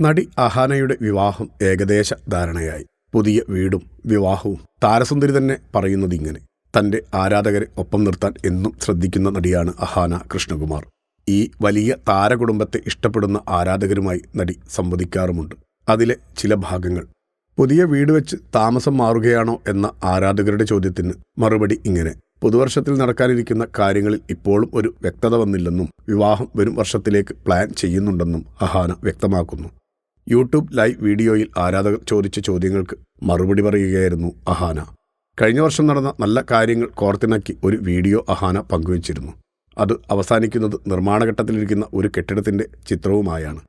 നടി അഹാനയുടെ വിവാഹം ഏകദേശ ധാരണയായി. പുതിയ വീടും വിവാഹവും. താരസുന്ദരി തന്നെ പറയുന്നത് ഇങ്ങനെ. തന്റെ ആരാധകരെ ഒപ്പം നിർത്താൻ എന്നും ശ്രദ്ധിക്കുന്ന നടിയാണ് അഹാന കൃഷ്ണകുമാർ. ഈ വലിയ താരകുടുംബത്തെ ഇഷ്ടപ്പെടുന്ന ആരാധകരുമായി നടി സംവദിക്കാറുമുണ്ട്. അതിലെ ചില ഭാഗങ്ങൾ. പുതിയ വീട് വെച്ച് താമസം മാറുകയാണോ എന്ന ആരാധകരുടെ ചോദ്യത്തിന് മറുപടി ഇങ്ങനെ. പുതുവർഷത്തിൽ നടക്കാനിരിക്കുന്ന കാര്യങ്ങളിൽ ഇപ്പോഴും ഒരു വ്യക്തത വന്നില്ലെന്നും വിവാഹം വരും വർഷത്തിലേക്ക് പ്ലാൻ ചെയ്യുന്നുണ്ടെന്നും അഹാന വ്യക്തമാക്കുന്നു. യൂട്യൂബ് ലൈവ് വീഡിയോയിൽ ആരാധകർ ചോദിച്ച ചോദ്യങ്ങൾക്ക് മറുപടി പറയുകയായിരുന്നു അഹാന. കഴിഞ്ഞ വർഷം നടന്ന നല്ല കാര്യങ്ങൾ കോർത്തിണക്കി ഒരു വീഡിയോ അഹാന പങ്കുവച്ചിരുന്നു. അത് അവസാനിക്കുന്നത് നിർമ്മാണഘട്ടത്തിലിരിക്കുന്ന ഒരു കെട്ടിടത്തിന്റെ ചിത്രവുമായാണ്.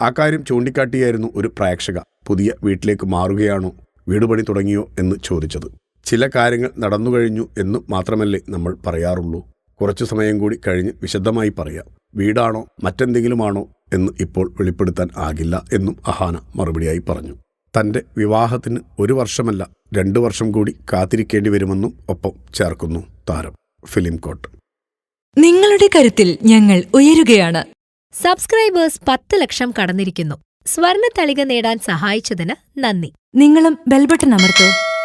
ആ കാര്യം ചൂണ്ടിക്കാട്ടിയായിരുന്നു ഒരു പ്രേക്ഷക പുതിയ വീട്ടിലേക്ക് മാറുകയാണോ വീടുപണി തുടങ്ങിയോ എന്ന് ചോദിച്ചത്. ചില കാര്യങ്ങൾ നടന്നു കഴിഞ്ഞു എന്ന് മാത്രമല്ലേ നമ്മൾ പറയാറുള്ളൂ. കുറച്ചു സമയം കൂടി കഴിഞ്ഞ് വിശദമായി പറയാം. വീടാണോ മറ്റെന്തെങ്കിലുമാണോ എന്ന് ഇപ്പോൾ വെളിപ്പെടുത്താൻ ആകില്ല എന്നും അഹാന മറുപടിയായി പറഞ്ഞു. തന്റെ വിവാഹത്തിന് ഒരു വർഷമല്ല രണ്ടു വർഷം കൂടി കാത്തിരിക്കേണ്ടി വരുമെന്നും ഒപ്പം ചേർക്കുന്നു താരം ഫിലിം കോട്ട്. നിങ്ങളുടെ കരുത്തിൽ ഞങ്ങൾ ഉയരുകയാണ്. സബ്സ്ക്രൈബേഴ്സ് പത്ത് ലക്ഷം കടന്നിരിക്കുന്നു. സ്വർണ തളിക നേടാൻ സഹായിച്ചതിന് നന്ദി. നിങ്ങളും ബെൽബട്ടൺ അമർത്തോ.